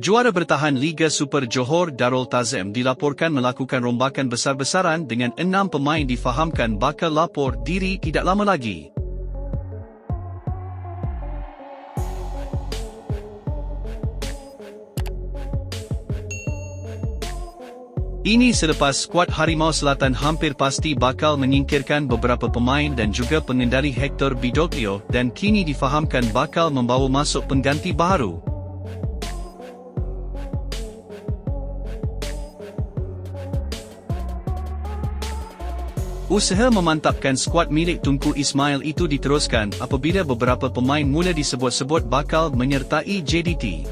Juara bertahan Liga Super Johor Darul Tazim dilaporkan melakukan rombakan besar-besaran dengan enam pemain difahamkan bakal lapor diri tidak lama lagi. Ini selepas skuad Harimau Selatan hampir pasti bakal menyingkirkan beberapa pemain dan juga pengendali Hector Bidoglio dan kini difahamkan bakal membawa masuk pengganti baru. Usaha memantapkan skuad milik Tunku Ismail itu diteruskan apabila beberapa pemain mula disebut-sebut bakal menyertai JDT.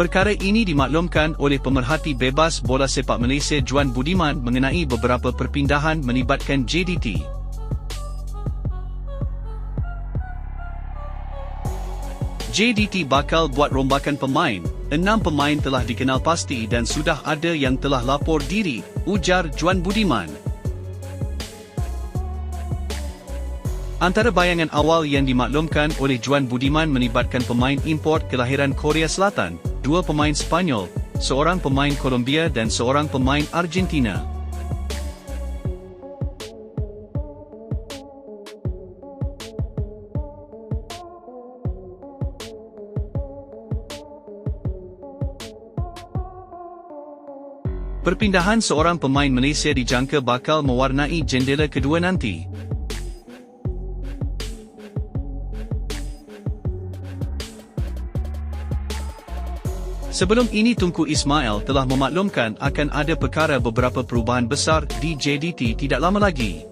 Perkara ini dimaklumkan oleh pemerhati bebas bola sepak Malaysia Juan Budiman mengenai beberapa perpindahan melibatkan JDT. JDT bakal buat rombakan pemain. Enam pemain telah dikenal pasti dan sudah ada yang telah lapor diri, ujar Juan Budiman. Antara bayangan awal yang dimaklumkan oleh Juan Budiman melibatkan pemain import kelahiran Korea Selatan, dua pemain Spanyol, seorang pemain Colombia dan seorang pemain Argentina. Perpindahan seorang pemain Malaysia dijangka bakal mewarnai jendela kedua nanti. Sebelum ini Tunku Ismail telah memaklumkan akan ada perkara beberapa perubahan besar di JDT tidak lama lagi.